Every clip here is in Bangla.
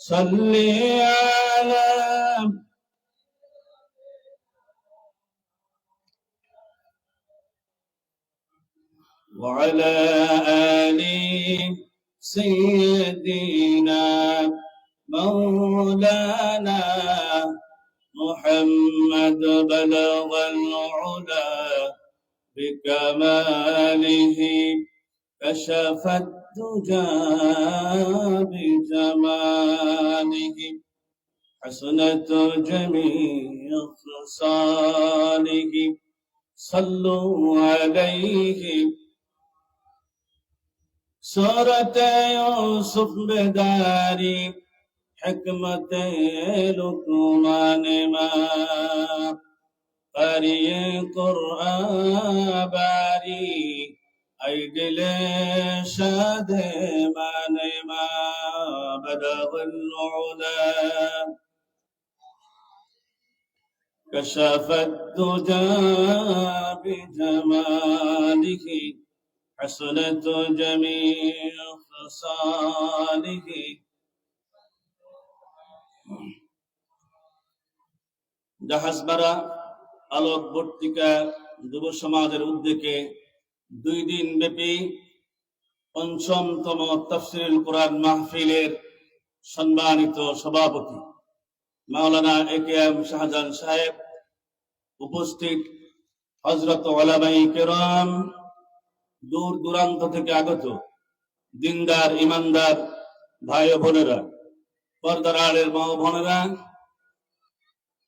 صل على وعلى آل سيدنا مولانا محمد بلغ العلا بكماله كشف الدجى بجماله حسنت جميع خصاله صلوا عليه. سورة يوسف بداري. حكمت لقمان ما. قارئ قرآن باري. أيدل شاد من ما بلغ العلا كشف الدجى بجماله حسنت جميع خصاله জাহাজবাড়া আলোক বর্তিকা যুব সমাজের উদ্যোগে দুই দিন ব্যাপী পঞ্চমতম তফসিল কোরআন মাহফিলের সম্মানিত সভাপতি মাওলানা এ কে এম শাহজাহান সাহেব উপস্থিত হজরত ওলামাই কেরাম দূর দূরান্ত থেকে আগত দিনদার, ইমানদার ভাই বোনেরা, পর্দার আড়ের মা বোনেরা,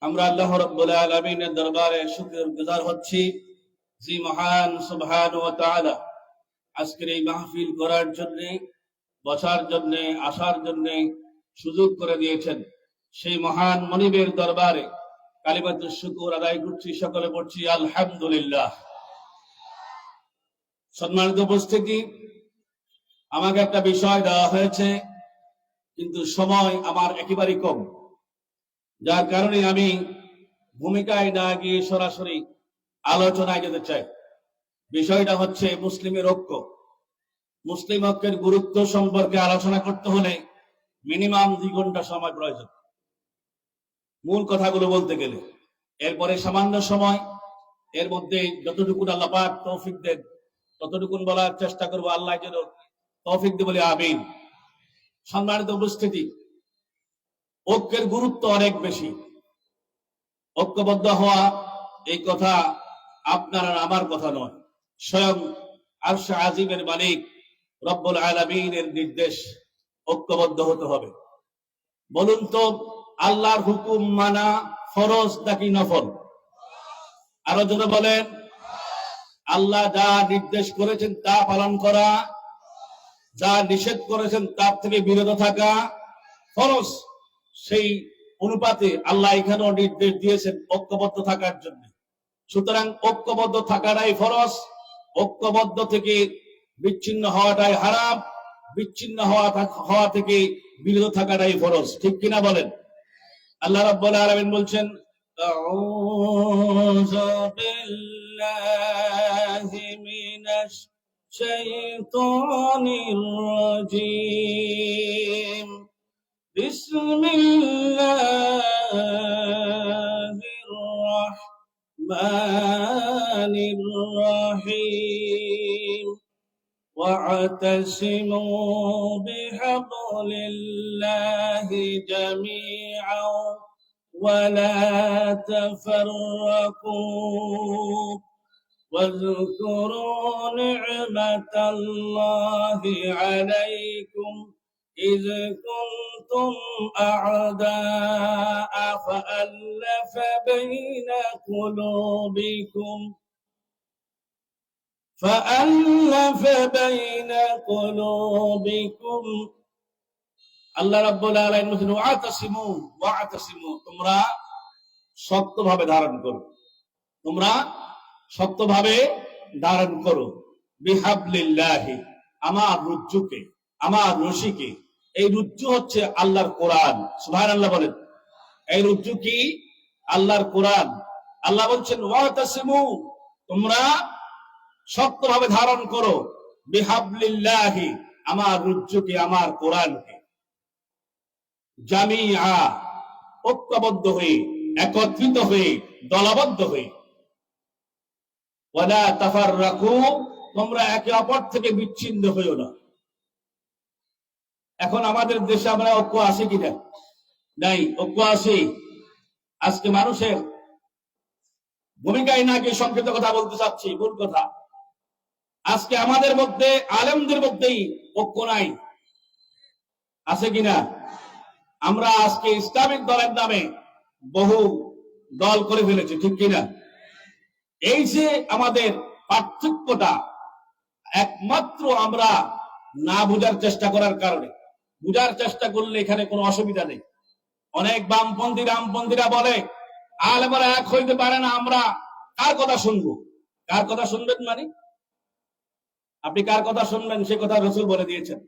আমরা আল্লাহ রব্বুল আলমিনের দরবারে শুক্র গুজার হচ্ছি। যে মহান সুবহান ও তাআলা, আজকের এই মাহফিল করার জন্য, বসার জন্য, আসার জন্য সুযোগ করে দিয়েছেন সেই মহান মনিবের দরবারে কালিমাতুর শুকুর আদায় করছি, সকলে পড়ছি আলহামদুলিল্লাহ। সম্মানিত উপস্থিতি, আমাকে একটা বিষয় দেওয়া হয়েছে, কিন্তু সময় আমার একেবারেই কম। যার কারণে আমি ভূমিকায় না গিয়ে সরাসরি আলোচনায় যেতে চাই। বিষয়টা হচ্ছে মুসলিমের ঐক্য। মুসলিম ঐক্যের গুরুত্ব সম্পর্কে আলোচনা করতে হলে মিনিমাম দুই ঘণ্টা সময় প্রয়োজন। মূল কথাগুলো বলতে গেলে, এরপরে সামান্য সময়, এর মধ্যে যতটুকু আল্লাহ পাক তৌফিক দেন, ততটুকুন বলার চেষ্টা করব আল্লাহ যেন তৌফিক দিয়ে বলে আমিন। সম্মানিত উপস্থিতি, ঐক্যের গুরুত্ব অনেক বেশি। ঐক্যবদ্ধ হওয়া এই কথা আপনার আর আমার কথা নয়। স্বয়ং আরশ আজিমের মালিক রব্বুল আলমিনের নির্দেশ ঐক্যবদ্ধ হতে হবে। বলুন তো, আল্লাহর হুকুম মানা ফরজ নাকি নফল? আরও জনে বলেন। আল্লাহ যা নির্দেশ করেছেন তা পালন করা, যা নিষেধ করেছেন তার থেকে বিরত থাকা ফরজ। সেই অনুপাতে আল্লাহ এখানেও নির্দেশ দিয়েছেন ঐক্যবদ্ধ থাকার জন্য। সুতরাং ঐক্যবদ্ধ থাকাটাই ফরজ। ঐক্যবদ্ধ থেকে বিচ্ছিন্ন হওয়াটাই হারাম। বিচ্ছিন্ন হওয়া হওয়া থেকে বিরত থাকাটাই ফরজ। ঠিক কিনা বলেন? আল্লাহ রাব্বুল আলামিন বলছেন, আউযু বিল্লাহি রাজীম। বিসমিল্লাহির রাহমানির الرحمن الرحيم. واعتصموا بحبل الله جميعا ولا تفرقوا. واذكروا نعمة الله عليكم إذ كنتم أعداء فألف بين قلوبكم فألف بين قلوبكم আল্লাহ রাব্বুল আলামিন বলেন ওয়াতাসিমু ওয়াতাসিমু তোমরা শক্তভাবে ধারণ করো তোমরা শক্তভাবে ধারণ করো বিহাবলিল্লাহি আমার রুজ্জুকে আমার রশিকে এই রুজ্জু হচ্ছে আল্লাহর কোরআন। সুবহানাল্লাহ বলেন। এই রুজ্জু কি? আল্লাহর কোরআন। আল্লাহ বলছেন, ওয়াতাসিমু, তোমরা শক্তভাবে ধারণ করো। বিহাবলিল্লাহি, আমার রুজ্জুকে আমার কোরআনকে জামিআ, ঐক্যবদ্ধ হয়ে, একত্রিত হয়ে, দলবদ্ধ হয়ে। ওয়ালা তাফাররাকু, তোমরা একে অপর থেকে বিচ্ছিন্ন হইও না। এখন আমাদের দেশে আমরা ঐক্য আছে কিনা? নাই, ঐক্য আছে। আজকে মানুষের ভূমিকায় নাকি সংক্ষিপ্ত কথা বলতে চাচ্ছি, ভুল কথা। আজকে আমাদের মধ্যে, আলেমদের মধ্যেই ঐক্য নাই। আছে কিনা? আমরা আজকে ইসলামিক দলের নামে বহু দল করে ফেলেছি, ঠিক কিনা? এই যে আমাদের পার্থক্যটা, একমাত্র আমরা না বুঝার চেষ্টা করার কারণে বুঝার চেষ্টা করলে এখানে কোনো অসুবিধা নেই। অনেক বামপন্থী, রামপন্থীরা বলে আলেমরা এক হইতে পারে না, আমরা কার কথা শুনব? কার কথা শুনবেন মানে? আপনি কার কথা শুনবেন সে কথা রসুল বলে দিয়েছেন।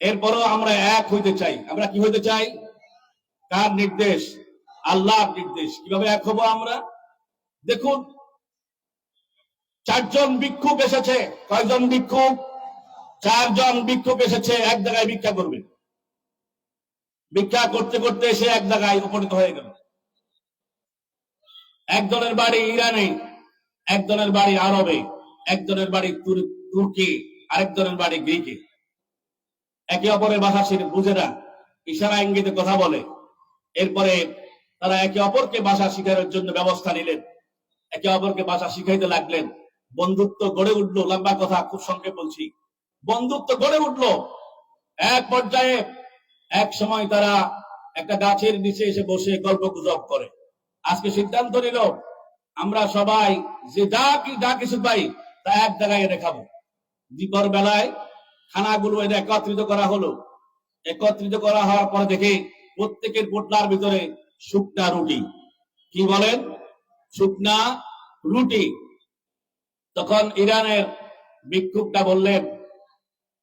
এরপরও আমরা এক হইতে চাই। আমরা কি হইতে চাই? কার নির্দেশ? আল্লাহর নির্দেশ। কীভাবে এক হব আমরা? দেখুন, চারজন ভিক্ষুক এসেছে। কয়জন ভিক্ষুক? চারজন ভিক্ষুক এসেছে, এক জায়গায় ভিক্ষা করবে। ভিক্ষা করতে করতে এসে এক জায়গায় উপনীত হয়ে গেল। একজনের বাড়ি ইরানে, একজনের বাড়ি আরবে, একজনের বাড়ি তুর- তুর্কি, আরেকজনের বাড়ি গ্রিকে। একে অপরের ভাষা সে বুঝে না, ইশারা ইঙ্গিতে কথা বলে। এরপরে তারা একে অপরকে ভাষা শিখানোর জন্য ব্যবস্থা নিলেন। একে অপরকে ভাষা শিখাইতে লাগলেন। বন্ধুত্ব গড়ে উঠল, লম্বা কথা, খুব সংক্ষেপ বলছি। বন্ধুত্ব গড়ে উঠল। এক পর্যায়ে এক সময় তারা একটা গাছের নিচে এসে বসে গল্প গুজব করে। আজকে সিদ্ধান্ত নিল, আমরা সবাই যে যা কি যা কিছু পাই তা এক জায়গায় এনে খাব। বেলায় খানাগুলো এনে একত্রিত করা হলো। একত্রিত করা হওয়ার পর দেখে প্রত্যেকের পোটলার ভিতরে শুকনা রুটি। কি বলেন? শুকনা রুটি। তখন ইরানের ভিক্ষুকটা বললেন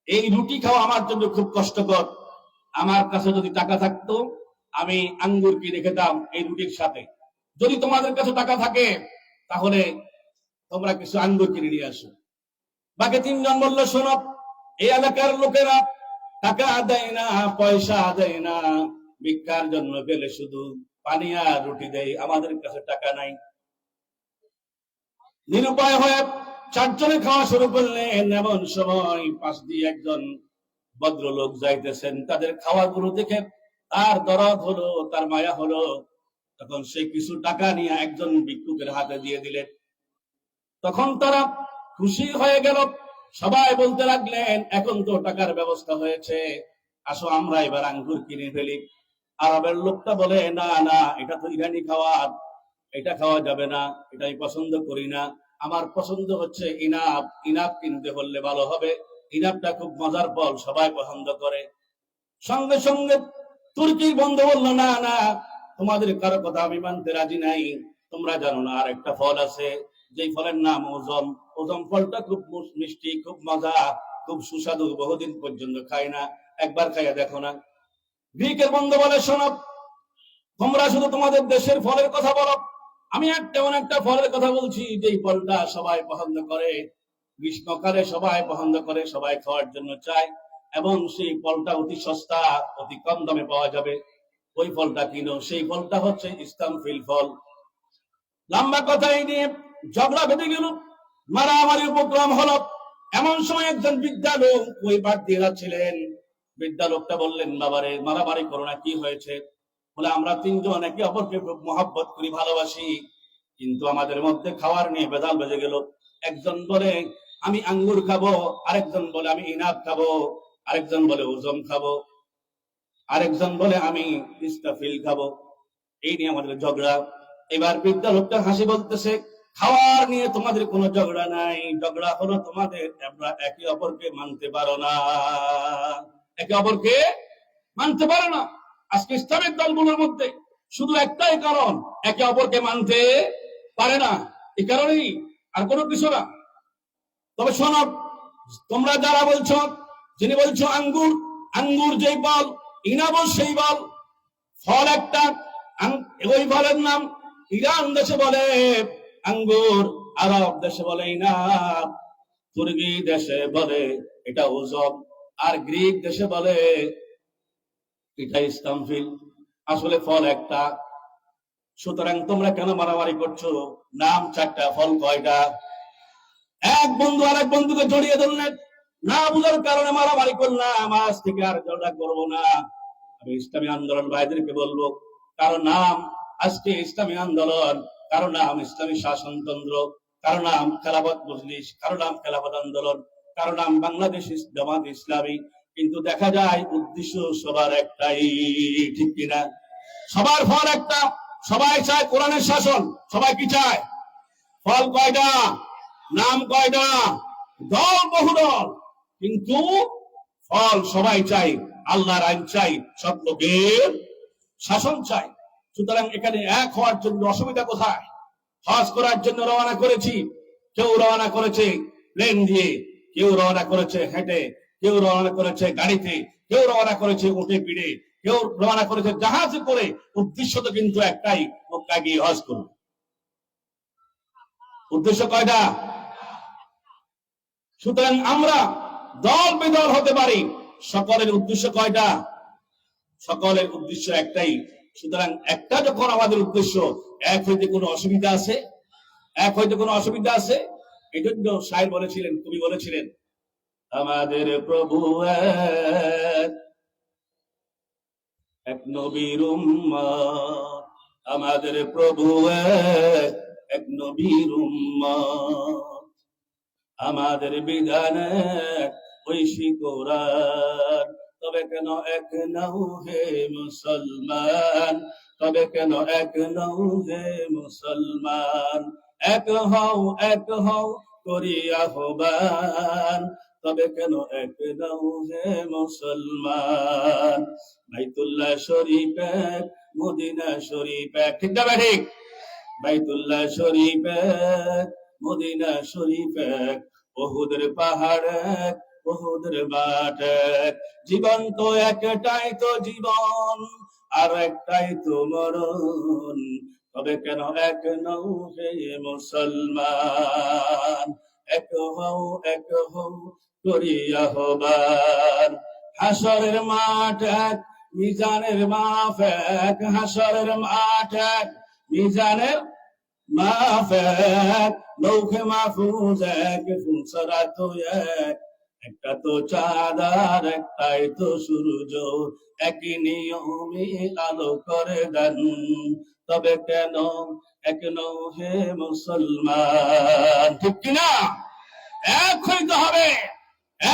এই রুটি খাওয়া আমার জন্য খুব কষ্টকর। আমার কাছে যদি টাকা থাকতো, আমি আঙ্গুর কিনে খেতাম এই রুটির সাথে। যদি তোমাদের কাছে টাকা থাকে, তাহলে তোমরা কিছু আঙ্গুর কিনে নিয়ে আসো। বাকি তিনজন বলল শোনো, এই এলাকার লোকেরা টাকা দেয় না, পয়সা দেয় না। ভিক্ষার জন্য পেলে শুধু পানি আর রুটি দেয়, আমাদের কাছে টাকা নাই। নিরুপায় হয়ে চারজনে খাওয়া শুরু করলেন, এমন সময় পাশ দিয়ে একজন ভদ্রলোক যাইতেছেন। তাদের খাওয়া গুলো দেখে তার দরদ হলো, তার মায়া হলো। তখন সে কিছু টাকা নিয়ে একজন ভিক্ষুকের হাতে দিয়ে দিলেন। তখন তারা খুশি হয়ে গেল। সবাই বলতে লাগলেন, এখন তো টাকার ব্যবস্থা হয়েছে, আসো আমরা এবার আঙ্গুর কিনে ফেলি। আরবের লোকটা বলে, না না, এটা তো ইরানি খাবার, এটা খাওয়া যাবে না এটা আমি পছন্দ করি না। আমার পছন্দ হচ্ছে ইনাপ ইনাপ কিনতে হলে ভালো হবে। ইনাপটা খুব মজার ফল, সবাই পছন্দ করে। সঙ্গে সঙ্গে তুর্কির বন্ধু বলল, না না, তোমাদের কারও কথা আমি মানতে রাজি নাই। তোমরা জানো না আর একটা ফল আছে। যেই ফলের নাম ওজম। ওজম ফলটা খুব মিষ্টি, খুব মজা, খুব সুস্বাদু, বহুদিন পর্যন্ত খাই না। একবার খাইয়া দেখো না। গ্রিকের বন্ধু বলে, শোনো, তোমরা শুধু তোমাদের দেশের ফলের কথা বলো। আমি একটা এমন একটা ফলের কথা বলছি যে ফলটা সবাই পছন্দ করে। গ্রীষ্মকালে সবাই পছন্দ করে, সবাই খাওয়ার জন্য চায়, এবং সেই ফলটা অতি সস্তা, অতি কম দামে পাওয়া যাবে। ওই ফলটা কিনো। সেই ফলটা হচ্ছে ইসলাম ফিল। ফল লম্বা কথা এই নিয়ে, ঝগড়া বেঁধে গেল, মারামারি উপক্রম হলো। এমন সময় একজন বিদ্যালোক ওই বাদ দিয়ে যাচ্ছিলেন। বিদ্যালোকটা বললেন, বাবারে, মারামারি করোনা কি হয়েছে? বলে আমরা তিনজন একে অপরকে মহাব্বত করি, ভালোবাসি। কিন্তু আমাদের মধ্যে খাওয়ার নিয়ে বেদাল বেজে গেল। একজন বলে, আমি আঙ্গুর খাব। আরেকজন বলে, আমি ইনাব খাব। আরেকজন বলে ওজম খাব। আরেকজন বলে, আমি ইস্তাফিল খাব। এই নিয়ে আমাদের ঝগড়া। এবার বিদ্যালোকটা হাসি বলতেছে, খাওয়ার নিয়ে তোমাদের কোনো ঝগড়া নাই। ঝগড়া হলো তোমাদের, তোমরা একে অপরকে মানতে পারো না। একে অপরকে মানতে পারো না। আজকে ইসলামিক দলগুলোর মধ্যে শুধু একটাই কারণ, একে অপরকে মানতে পারে না। এই কারণেই আর কোনো কিছু না। তবে শোনো, তোমরা যারা বলছো, যিনি বলছো আঙ্গুর আঙ্গুর যেই বল ইনাবল সেই বল, ফল একটা ওই ফলের নাম ইরান দেশে বলে, আঙ্গুর আরব দেশে বলে ইনাব, তুর্কি দেশে বলে, এটা ওজব আর গ্রিক দেশে বলে এটা ইস্তামফিল আসলে ফল একটা। সুতরাং তোমরা কেন মারামারি করছ? নাম চারটা, ফল কয়টা? এক বন্ধু আরেক বন্ধুকে জড়িয়ে ধরলেন। না বুঝার কারণে মারামারি করলাম। আজ থেকে আর ঝগড়া করব না। আমি ইসলামী আন্দোলন ভাইদেরকে বলব, কারও নাম আজকে ইসলামী আন্দোলন, কারও নাম ইসলামী শাসনতন্ত্র, কারও নাম খেলাফত মজলিস, কারও নাম খেলাফত আন্দোলন, কারও নাম বাংলাদেশ জামাত ইসলামী কিন্তু দেখা যায় উদ্দেশ্য সবার একটাই, ঠিক কিনা? সবার ফল একটা, সবাই চায় কোরআনের শাসন, সবাই কি চায়? ফল কয়টা? নাম কয়টা? দল, বহু দল। কিন্তু ফল সবাই চাই আল্লাহর আইন চাই, সব লোকের শাসন চাই। সুতরাং এখানে এক হওয়ার জন্য অসুবিধা কোথায়? হজ করার জন্য রওনা করেছি। কেউ রওনা করেছে প্লেন দিয়ে, কেউ রওনা করেছে, হেঁটে। কেউ রওনা করেছে গাড়িতে, কেউ রওনা করেছে উঠে পিড়ে কেউ রওনা করেছে জাহাজে করে উদ্দেশ্য তো কিন্তু একটাই মক্কা গিয়ে হজ করবে। উদ্দেশ্য কয়টা? সুতরাং আমরা দল বেদল হতে পারি, সকলের উদ্দেশ্য কয়টা? সকলের উদ্দেশ্য একটাই, সুতরাং একটা যখন আমাদের উদ্দেশ্য, এক হইতে কোনো অসুবিধা আছে? এক হইতে কোনো অসুবিধা আছে? এই জন্য সাহেব বলেছিলেন, তুমি বলেছিলেন আমাদের প্রভু এক, নবীর আমাদের প্রভু এক, নবীর আমাদের বিধান ঐশী কোরআন তবে কেন এক নৌ হে মুসলমান? তবে কেন এক নৌ হে মুসলমান? এক হও এক হও করি আহ্বান। তবে কেন এক নৌ হে মুসলমান? বাইতুল্লাহ মদিনা ঠিক না ঠিক? বাইতুল্লাহ মদিনা বহুদের বহুদের জীবন তো একটাই তো জীবন, আর একটাই তো মরণ। তবে কেন এক নৌ হে মুসলমান? এক হও এক হও করি আহ্বান হাসরের মাঠ এক, মিজানের মাফ এক। হাসরের মাঠ এক, মিজানের মাফ এক। লৌহে মাহফুজ এক ফুলসরা তো এক। একটা তো চাঁদ একটাই তো সূর্য। একই নিয়মে আলো করে দেন। তবে কেন এক নৌ হে মুসলমান? ঠিক কিনা? এক হইতে হবে।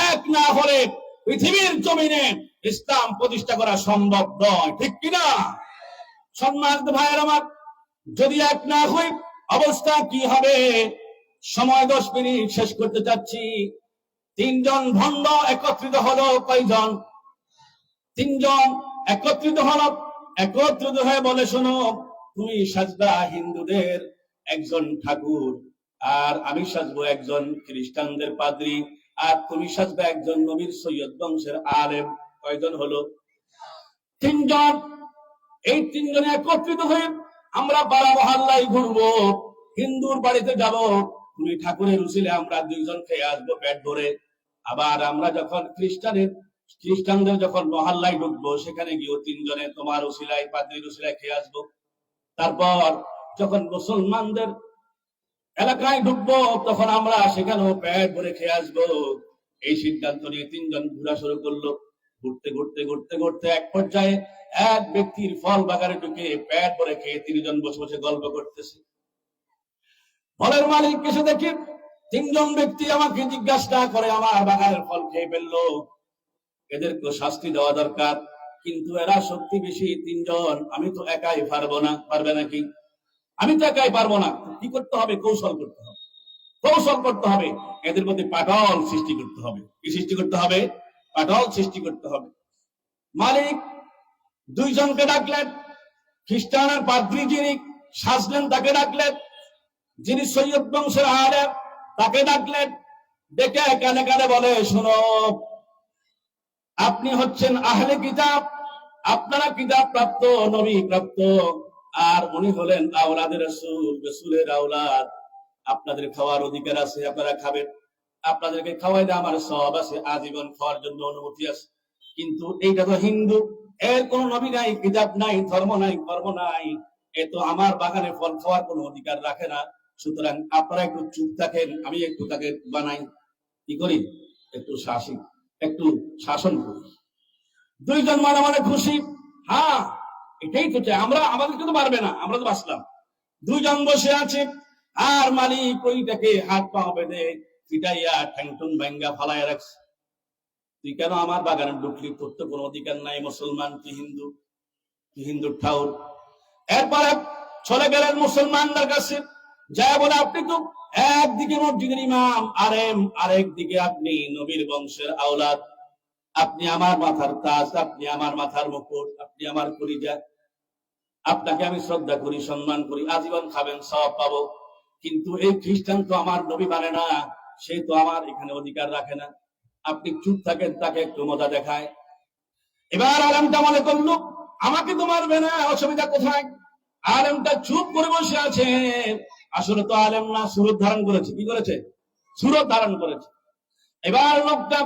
এক না হলে পৃথিবীর জমিনে ইসলাম প্রতিষ্ঠা করা সম্ভব নয়, ঠিক কিনা? সম্মানিত ভাইয়ের আমার, যদি এক না হই অবস্থা কি হবে? সময় দশ মিনিট শেষ করতে চাচ্ছি। তিনজন ভণ্ড একত্রিত হলো কয়জন? তিনজন একত্রিত হলো, একত্রিত হয়ে বলে শোনো, তুমি সাজবা হিন্দুদের একজন ঠাকুর, আর আমি সাজবো একজন খ্রিস্টানদের পাদ্রী। আর তুমি সাজবে একজন নবীর সৈয়দ, বংশের আলেম কয়জন হলো? তিনজন। এই তিনজনে একত্রিত হয়ে আমরা পাড়া মহল্লায় ঘুরবো, হিন্দুর বাড়িতে যাব। তুমি ঠাকুরের উচিলে আমরা দুইজন খেয়ে আসব পেট ভরে। আবার আমরা যখন খ্রিস্টানের, খ্রিস্টানদের যখন মহল্লায় ঢুকবো, সেখানে গিয়েও তিনজনে তোমার উসিলায়, পাদ্রীর উসিলায় খেয়ে আসব। তারপর যখন মুসলমানদের এলাকায় ঢুকবো, তখন আমরা সেখানেও পেট ভরে খেয়ে আসব। এই সিদ্ধান্ত নিয়ে তিনজন ঘোরা শুরু করল। ঘুরতে ঘুরতে ঘুরতে ঘুরতে এক পর্যায়ে এক ব্যক্তির ফল বাগানে ঢুকে পেট ভরে খেয়ে তিনজন বসে বসে গল্প করতেছে। ফলের মালিক এসে দেখি তিনজন ব্যক্তি আমাকে জিজ্ঞাসা করে, আমার বাগানের ফল খেয়ে ফেলল। এদেরকে শাস্তি দেওয়া দরকার। কিন্তু এরা শক্তি বেশি তিনজন। আমি তো একাই পারব না, পারবে নাকি? আমি তো একাই পারব না। কি করতে হবে? কৌশল করতে হবে। কৌশল করতে হবে। এদের মধ্যে পাগল সৃষ্টি করতে হবে। কি সৃষ্টি করতে হবে? পাটল সৃষ্টি করতে হবে। মালিক দুইজনকে ডাকলেন। খ্রিস্টান আর পাদ্রী যিনি সাজলেন, তাকে ডাকলেন। যিনি সৈয়দ বংশের আলেম, তাকে ডাকলেন। ডেকে কানে কানে বলে, শোনো, আপনি হচ্ছেন আহলে কিতাব। আপনারা কিতাব প্রাপ্ত, নবী প্রাপ্ত। আর উনি হলেন আওলাদের রসুল, রসুলের আওলাদ। আপনাদের খাওয়ার অধিকার আছে, আপনারা খাবেন। আপনাদেরকে খাওয়াইলে আমার সব আছে, আজীবন খাওয়ার জন্য অনুমতি আছে। কিন্তু এইটা তো হিন্দু, এর কোন নবী নাই, কিতাব নাই, ধর্ম নাই, কর্ম নাই। এ তো আমার বাগানে ফল খাওয়ার কোনো অধিকার রাখে না। সুতরাং আপনারা একটু চুপ থাকেন, আমি একটু তাকে বানাই। কি করি? একটু শাসি একটু শাসন করি। দুইজন মানে মানে খুশি? হ্যাঁ। এটাই তো চাই আমরা আমাদেরকে তো পারবে না, আমরা তো বাঁচলাম। দুইজন বসে আছে, আর মালিক ওইটাকে হাত পা বেঁধে পিটাইয়া ঠ্যাংটুন ভাঙ্গা ফালাইয়া রাখছে। তুই কেন আমার বাগানে ঢুকলি তোর তো কোনো অধিকার নাই, মুসলমান কি হিন্দু? কি হিন্দুর ঠাউর? এরপরে চলে গেলেন মুসলমানদের কাছে। যা বলে, আপনি তো একদিকে মসজিদের ইমাম আরেম আরেক দিকে আপনি নবীর বংশের আওলাদ। আপনি আমার মাথার তাজ আপনি আমার মাথার মুকুট, আপনি আমার কলিজা। আপনাকে আমি শ্রদ্ধা করি, সম্মান করি, আজীবন খাবেন সব পাবো। কিন্তু এই খ্রিস্টান তো আমার নবী মানে না, সে তো আমার এখানে অধিকার রাখে না। আপনি চুপ থাকেন, তাকে একটু মজা দেখায়। এবার আলমটা মনে করল, আমাকে তো মারবে না, অসুবিধা কোথায়? আলেমটা চুপ করে বসে আছে। আসলে তো আলেম না, সুরত ধারণ করেছে। কি করেছে? সুরত ধারণ করেছে। এবার লোকটা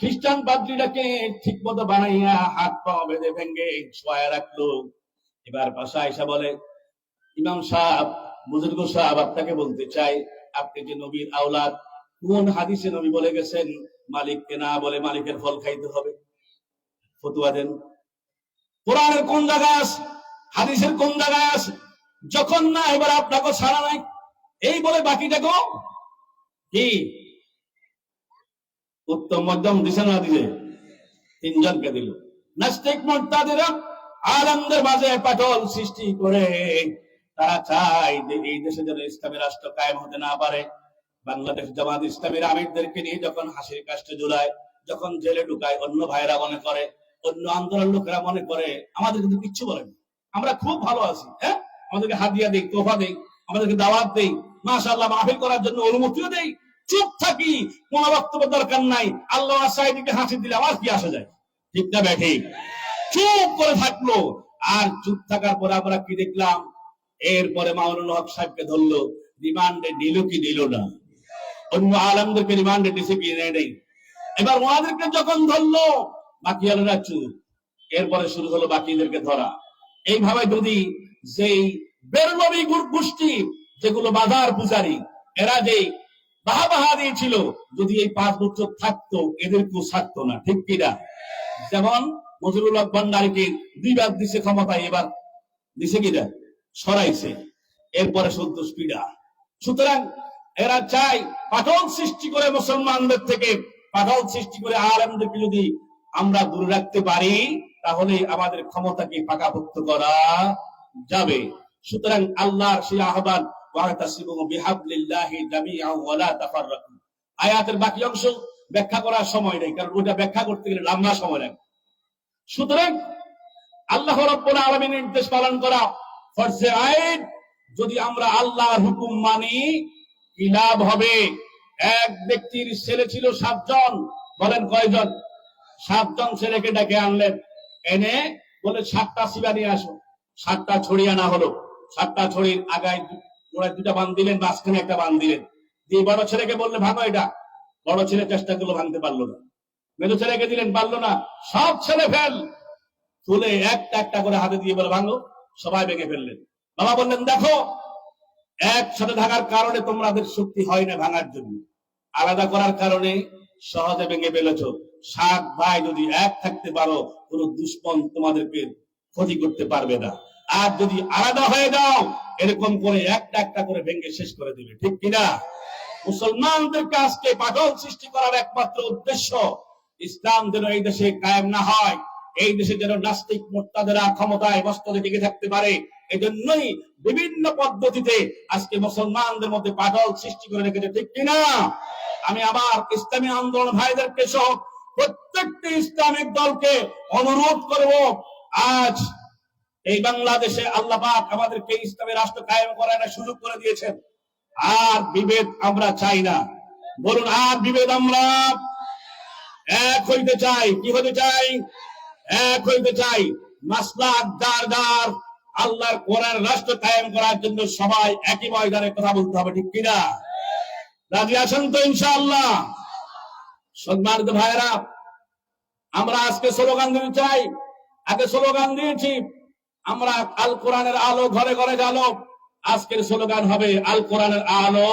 খ্রিস্টান পাদ্রীটাকে ঠিক মতো বানাইয়া হাত পা বেঁধে ভেঙ্গে শোয়া রাখল। এবার পাশা এসে বলে, ইমাম সাহেব, বুজুর্গ সাহেব, আপনাকে বলতে চাই, আপনি যে নবীর আওলাদ, কোন হাদিসে নবী বলে গেছেন, মালিককে না বলে মালিকের ফল খাইতে হবে? ফতুয়া দেন। কোরআনের কোন জায়গায় আছে হাদিসের কোন জায়গায় আছে যখন না, এবার আপনাকে ছাড়া নাই। এই বলে বাকিটাকে কি উত্তম মধ্যম দিছে না দিছে তিনজনকে দিল। নাস্তিক মোর্তাদেরা আলমদের মাঝে পাটল সৃষ্টি করে। তারা চায় যে এই দেশে যেন ইসলামী রাষ্ট্র কায়েম হতে না পারে। বাংলাদেশ জামাত ইসলামের আমিরদেরকে নিয়ে যখন হাসির কাষ্টে জুলায় যখন জেলে ঢুকায় অন্য ভাইরা মনে করে, অন্য আন্দোলন লোকেরা মনে করে আমাদের কিন্তু কিচ্ছু বলেন আমরা খুব ভালো আছি হ্যাঁ? আমাদেরকে হাদিয়া দেই, তোফা দেই, আমাদেরকে দাওয়াত দেই, মাশাআল্লাহ মাহফিল করার জন্য অনুমতিও দেই চুপ থাকি, কোন বক্তব্য দরকার নাই। আল্লাহ সাইদিকে হাসি দিলে আমার কি আসা যায়? ঠিক না ব্যাঠি চুপ করে থাকল। আর চুপ থাকার পরে আমরা কি দেখলাম? এরপরে মামুনুল হক সাহেবকে ধরলো। রিমান্ডে নিল কি নিল না? অন্য আলমদেরকে রিমান্ডে দিছে কি নেয় নেই। এবার ওনাদেরকে যখন ধরলো, বাকি আলোরা চুপ। এরপরে শুরু হলো বাকিদেরকে ধরা। এইভাবে যদি যেই বেরলবি গোষ্ঠী যেগুলো বাজার পূজারি, এরা যে বাহা দিয়েছিল যদি এই পাঁচ বছর থাকতো, এদেরকেও ছাড়তো না, ঠিক কিনা? যেমন নজরুল দুইবার দিছে ক্ষমতায় এবার দিছে কিনা? সরাইছে। এরপরে পীড়া সুতরাং এরা চায় পাঠক সৃষ্টি করে মুসলমানদের থেকে পাঠক সৃষ্টি করে আলেমদেরকে যদি আমরা দূরে রাখতে পারি, তাহলে আমাদের ক্ষমতাকে পাকাভুক্ত করা যাবে। সুতরাং আল্লাহর সেই আহ্বান আয়াতের বাকি অংশ ব্যাখ্যা করার সময় নেই, কারণ ওটা ব্যাখ্যা করতে গেলে লম্বা সময় লাগে। সুতরাং আল্লাহ রাব্বুল আলামিনের নির্দেশ পালন করা ফরজে আইন, যদি আমরা আল্লাহর হুকুম মানি, কি লাভ হবে? এক ব্যক্তির ছেলে ছিল সাতজন, বলেন কয়জন? সাতজন ছেলেকে ডেকে আনলেন। এনে বলে, সাতটা সিবা নিয়ে আসো, সাতটা ছড়ি আনা হলো, সাতটা ছড়ির আগায় গোড়ায় দুটা বান দিলেন, মাঝখানে একটা বান দিলেন। দিয়ে বড় ছেলেকে বললে ভাঙো এটা। বড় ছেলে চেষ্টা করল, ভাঙতে পারল না। মেজো ছেলেকে দিলেন, পারল না। সব ছেলে ফেল। তুলে একটা একটা করে হাতে দিয়ে বলে, ভাঙো। সবাই ভেঙে ফেললেন। বাবা বললেন, দেখো, একসাথে থাকার কারণে তোমাদের শক্তি হয় না ভাঙার জন্য। আলাদা করার কারণে সহজে ভেঙে ফেলেছ। সাত ভাই যদি এক থাকতে পারো, কোন দুষ্পন তোমাদেরকে ক্ষতি করতে পারবে না। আর যদি আলাদা হয়ে যাও, এরকম করে একটা একটা করে ভেঙে শেষ করে দিবে, ঠিক কিনা? মুসলমানদের আজকে পাগল সৃষ্টি করার একমাত্র উদ্দেশ্য ইসলাম যেন এই দেশে কায়েম না হয়, এই দেশে যেন নাস্তিক মোর্তাদেরা ক্ষমতায় বস্তরে টিকে থাকতে পারে। এই জন্যই বিভিন্ন পদ্ধতিতে আজকে মুসলমানদের মধ্যে পাগল সৃষ্টি করে রেখেছে, ঠিক কিনা? আমি আবার ইসলামী আন্দোলন ভাইদেরকে সহ প্রত্যেকটি ইসলামিক দলকে অনুরোধ করব, আজ এই বাংলাদেশে আল্লাহ পাক আমাদেরকে ইসলামী রাষ্ট্র কায়েম করার সুযোগ করে দিয়েছেন। আর বিভেদ আমরা চাই না। বলুন, আর বিভেদ আমরা এক হইতে চাই। কি হতে চাই? এক হইতে চাই। মাসলা দার দার আল্লাহর কোরআন রাষ্ট্র কায়েম করার জন্য সবাই একই ময়দানে কথা বলতে হবে, ঠিক কিনা? রাজি আছেন তো ইনশাআল্লাহ? সম্মানিত ভাইরা আমরা আজকে স্লোগান দিতে চাই। আগে স্লোগান দিয়েছি আমরা আল কোরআনের আলো ঘরে ঘরে জালো আজকের স্লোগান হবে আল কোরআনের আলো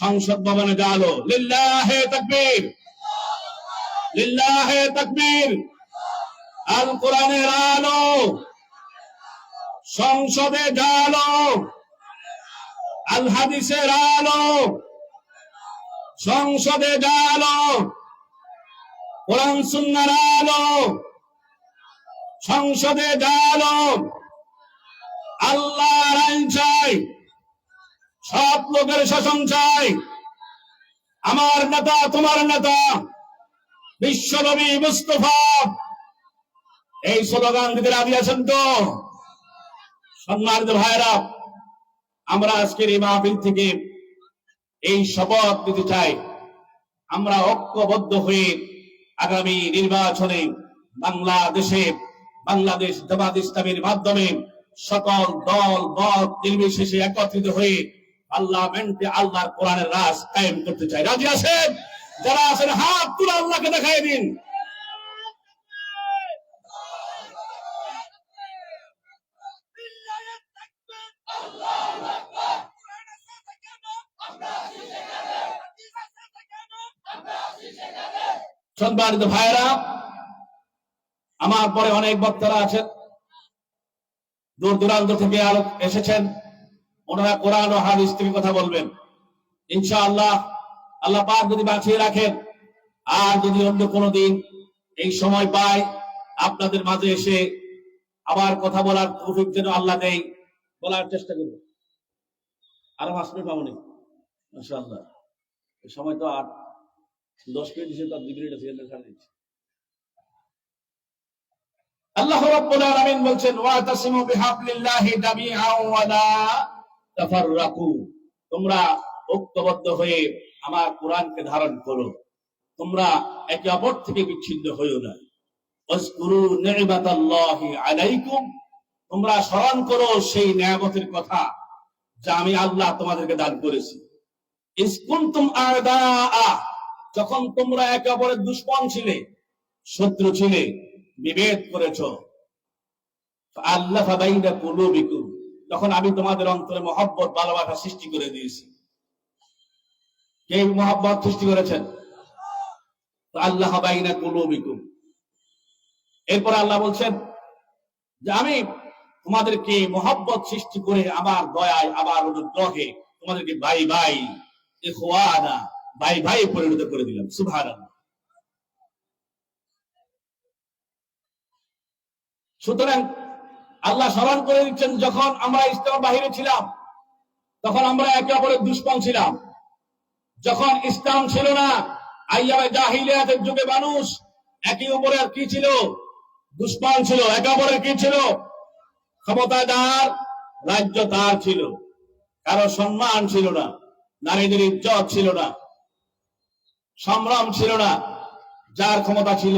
সংসদ ভবনে জালো লিল্লাহে তাকবীর। লিল্লাহে তাকবীর। আল কোরআনের আলো সংসদে জালো আল হাদিসের আলো সংসদে জালো কোরআন সুন্নার আলো সংসদে জালো। আল্লাহর আইন চাই। সব লোকের শাসন চাই। আমার নেতা, তোমার নেতা, বিশ্বনবী মুস্তফা। এই স্লোগান দিতে রাজি আছেন তো? সম্মানিত ভাইরা আমরা আজকের এই মাহফিল থেকে এই শপথ নিতে চাই। আমরা ঐক্যবদ্ধ হয়ে আগামী নির্বাচনে বাংলাদেশে বাংলাদেশ জামাত ইসলামের মাধ্যমে সকল দল, মত নির্বিশেষে একত্রিত হয়ে আল্লাহ মেন্টে আল্লাহর কোরআনের রাজ কায়েম করতে চাই। রাজি আছেন? যারা আছেন, হাত তুলে আল্লাহকে দেখাই দিন। সম্মানিত ভাইরা আমার পরে অনেক বক্তারা আছেন। দূর দূরান্ত থেকে আলোক এসেছেন। ওনারা কোরআন ও হাদিস থেকে কথা বলবেন। ইনশাআল্লাহ আল্লাহ পাক যদি বাঁচিয়ে রাখেন, আর যদি অন্য কোনো দিন এই সময় পায়, আপনাদের মাঝে এসে আবার কথা বলার তৌফিক যেন আল্লাহ দেই বলার চেষ্টা করব আরও পাঁচ মিনিট পাবো মাশাআল্লাহ সময় তো আর দশ মিনিট দিচ্ছে তার দুই মিনিট আছে ছাড় দিচ্ছি। আল্লাহ রাব্বুল আলামিন বলছেন ওয়াতাসিমু বিহাবলিল্লাহি জামিআন ওয়া লা তাফাররাকু। তোমরা ঐক্যবদ্ধ হয়ে আমার কোরআনকে ধারণ করো। তোমরা একে অপর থেকে বিচ্ছিন্ন হইও না। ওয়াজকুরু নি'মাতাল্লাহি আলাইকুম। তোমরা স্মরণ করো সেই নিয়ামতের কথা যা আমি আল্লাহ তোমাদেরকে দান করেছি। ইসকুনতুম আ'দাআ, যখন তোমরা একে অপরের দুশ্মন ছিলে, শত্রু ছিলে বিভেদ করেছ। আল্লাহ কুলুবিকুম। তখন আমি তোমাদের অন্তরে মহব্বত, ভালোবাসা সৃষ্টি করে দিয়েছি। কে মহব্বত সৃষ্টি করেছেন? আল্লাহ বাইনা কুলুবিকুম। এরপর আল্লাহ বলছেন যে আমি তোমাদেরকে মহব্বত সৃষ্টি করে আমার দয়ায়, আমার অনুগ্রহে তোমাদেরকে ভাই ভাই ভাই ভাই পরিণত করে দিলাম। সুবহানাল্লাহ। সুতরাং আল্লাহ স্মরণ করে দিচ্ছেন, যখন আমরা ইসলাম বাহিরে ছিলাম, তখন আমরা একে অপরের দুষ্পন ছিলাম। যখন ইসলাম ছিল না, আইয়ামে জাহিলিয়াতের যুগে মানুষ একে অপরের কি ছিল? দুষ্পন ছিল। একে অপরের কি ছিল? ক্ষমতাদার রাজ্য তার ছিল। কারও সম্মান ছিল না, নারীদের ইজ্জত ছিল না সংগ্রাম ছিল না, যার ক্ষমতা ছিল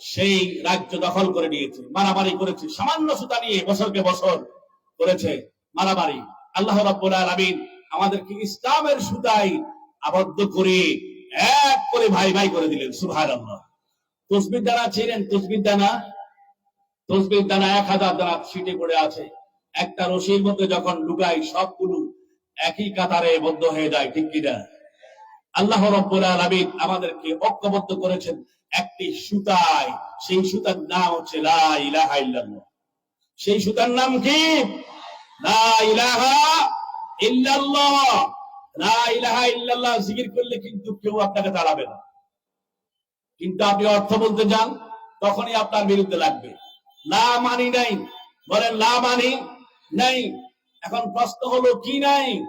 সেই রাজ্য দখল করে নিয়েছে, মারামারি করেছে, সামান্য সুতা নিয়ে বছরকে বছর করেছে মারামারি। আল্লাহ রাব্বুল আলামিন আমাদেরকে ইসলামের সুতায় আবদ্ধ করে এক করে ভাই ভাই করে দিলেন, সুবহানাল্লাহ। তসবির দানা ছিলেন, তসবির দানা তসবির দানা এক হাজার দানা সিটে পড়ে আছে। একটা রশির মধ্যে যখন ঢুকাই সবগুলো একই কাতারে বদ্ধ হয়ে যায়, ঠিক কিনা? আল্লাহ রব্বুল আমাদেরকে ঐক্যবদ্ধ করেছেন একটি সুতায়। সেই সুতার নাম হচ্ছে সেই সুতার নাম কি? জিকির করলে কিন্তু কেউ আপনাকে তাড়াবে না। কিন্তু আপনি অর্থ বলতে যান, তখনই আপনার বিরুদ্ধে লাগবে। লা মানি নাই। বলেন লা মানি নাই। এখন প্রশ্ন হলো কি নাই?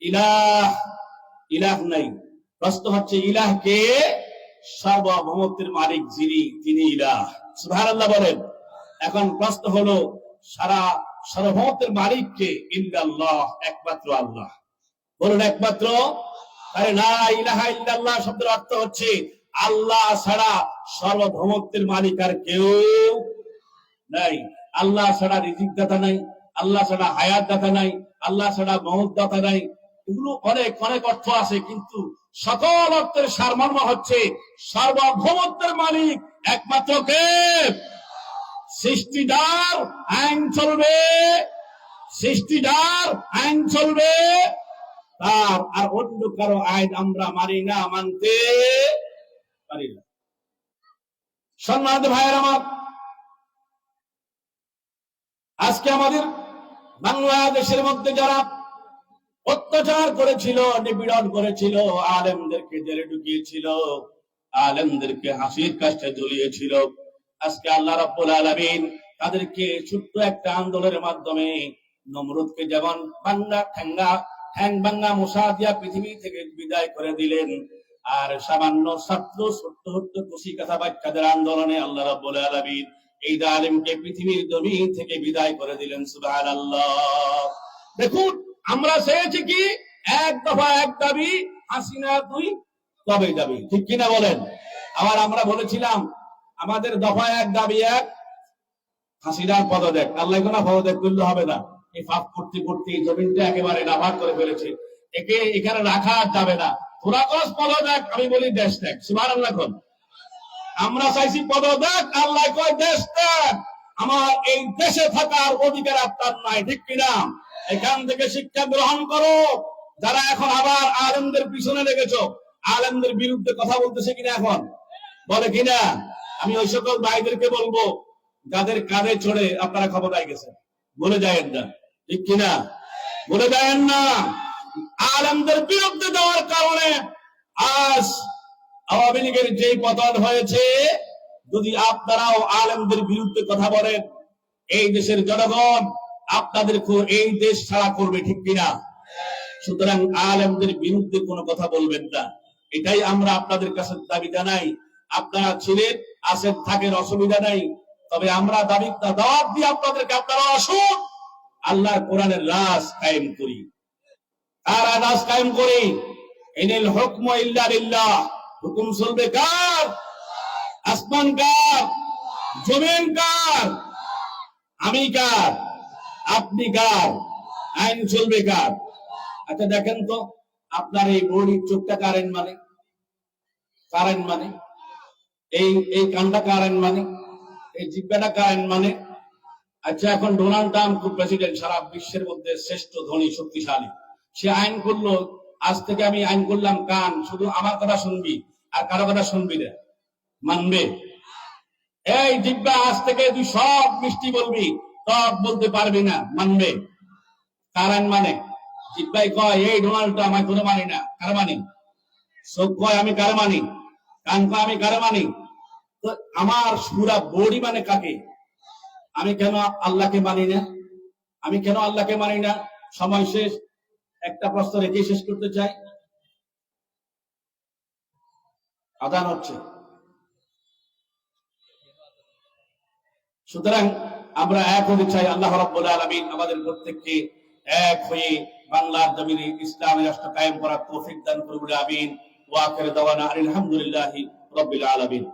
ইলাহ ইলাহ নাই। প্রশ্ন হচ্ছে, ইলাহ কে? সার্বভৌমত্বের মালিক যিনি, তিনি ইলাহ। সুবহানাল্লাহ বলেন। এখন প্রশ্ন হলো, সারা সর্বভৌমত্বের মালিক কে? ইন্দাল্লাহ একমাত্র আল্লাহ। বলুন একমাত্র। আরে না ইলাহা ইল্লাল্লাহ শব্দের অর্থ হচ্ছে, আল্লাহ ছাড়া সর্বভৌমত্বের মালিক আর কেউ নাই। আল্লাহ ছাড়া রিজিক দাতা নাই, আল্লাহ ছাড়া হায়াত দাতা নাই, আল্লাহ ছাড়া মহৎ দাতা নাই। এগুলো অনেক অনেক অর্থ আছে, কিন্তু সকল অর্থের সারমর্ম হচ্ছে সার্বভৌমত্বের মালিক একমাত্র কে? সৃষ্টিদার আইন চলবে। সৃষ্টিদার আইন চলবে। তার আর অন্য কারও আইন আমরা মানি না, মানতে পারি না। সম্মানিত ভাইয়ের আমার, আজকে আমাদের বাংলাদেশের মধ্যে যারা অত্যাচার করেছিল, নিপীড়ন করেছিল, আলেমদেরকে জেলে ঢুকিয়েছিল, আলেমদেরকে হাসির কাছে জ্বলিয়েছিল আজকে আল্লাহ রাব্বুল আলামিন তাদেরকে ছোট্ট একটা আন্দোলনের মাধ্যমে নমরুদকে যেমন বাংলা ঠ্যাঙ্গা, ঠ্যাং বাঙ্গা মশা দিয়া পৃথিবী থেকে বিদায় করে দিলেন, আর সামান্য ছাত্র, ছোট্ট ছোট্ট খুশি কথা বাচ্চাদের আন্দোলনে আল্লাহ রাব্বুল আলামিন এই আলেমকে পৃথিবীর জমি থেকে বিদায় করে দিলেন, সুবহানাল্লাহ। দেখুন আমরা চেয়েছি কি? এক দফা, এক দাবি, হাসিনা দুই তবে দাবি ঠিক কিনা বলেন? আবার আমরা বলেছিলাম, আমাদের দফা এক, দাবি এক, হাসিনার পদত্যাগ। আল্লাহ কোনো পদত্যাগ করলে হবে না। এই পাপ করতে করতে জমিনটা একেবারে নাবাদ করে ফেলেছে। একে এখানে রাখা যাবে না। তোরা কস পদত্যাগ, আমি বলি দেশ ত্যাগ। সুবার আল্লাহ আমরা চাইছি পদত্যাগ, আল্লাহ কয় দেশ ত্যাগ। আমার এই দেশে থাকার অধিকার আপনার নাই। ঠিক কিনা? এখান থেকে শিক্ষা গ্রহণ করো। যারা এখন আবার আলেমদের পিছনে লেগেছ, আলেমদের বিরুদ্ধে কথা বলতেছে কিনা এখন? বলে কিনা? আমি ওই সকল ভাইদেরকে বলব, যাদের কাঁধে চড়ে আপনারা ক্ষমতায় গেছেন। বলে যায়েন না। ঠিক কিনা? বলে যায়েন না। আলেমদের বিরুদ্ধে যাওয়ার কারণে আজ আওয়ামী লীগের যেই পতন হয়েছে, যদি আপনারাও আলেমদের বিরুদ্ধে কথা বলেন, এই দেশের জনগণ আপনাদের এই দেশ ছাড়া করবে ঠিক কিনা? সুতরাং আলেমদের বিরুদ্ধে কোনো কথা বলবেন না। এটাই আমরা আপনাদের কাছে দাবি জানাই। আপনারা ছিলেন, আছেন, থাকেন, অসুবিধা নাই। তবে আমরা দাবি দিয়ে আপনাদেরকে আপনারা আসুন। আল্লাহর কোরআনের রাজ কায়েম করি। আর রাজ কায়েম করি? ইনিল হুকম ইল্লা হুকুম চলবে কার? আসমান কার? জমিন কার? আমি কার? আপনি কার? আইন চলবে কার? আচ্ছা দেখেন তো, আপনার এই বড়ির চোখটা কারেন্ট মানে? কারেন মানে? এই এই কানটা কারেন্ট মানে? এই জিব্বাটা কারেন মানে? আচ্ছা এখন ডোনাল্ড ট্রাম্প প্রেসিডেন্ট, সারা বিশ্বের মধ্যে শ্রেষ্ঠ ধনী, শক্তিশালী। সে আইন করল, আজ থেকে আমি আইন করলাম কান, শুধু আমার কথা শুনবি, আর কারও কথা শুনবি না। মানবে? এই জিব্বা, আজ থেকে তুই সব মিষ্টি বলবি। সব বলতে পারবি না, মানবে। কার আইন মানে জিব্বাই কয়, এই ডোনাল্ড ট্রাম্প আমি কোনো মানি না, কার মানি? চোখ কয়, আমি কার মানি? কান কয়, আমি কার মানি? তো আমার পুরা বডি মানে কাকে? আমি কেন আল্লাহকে মানি না? আমি কেন আল্লাহকে মানি না? সময় শেষ, একটা প্রশ্ন রেখে শেষ করতে চাই। আদান হচ্ছে। সুতরাং আমরা এক হতে চাই আল্লাহ রাব্বুল আলামিন আমাদের প্রত্যেককে এক হয়ে বাংলার জমিনে ইসলামী রাষ্ট্র কায়েম করার তৌফিক দান করুন, আমিন। ওয়া আখির দাওয়ানা আলহামদুলিল্লাহি রাব্বিল আলামিন।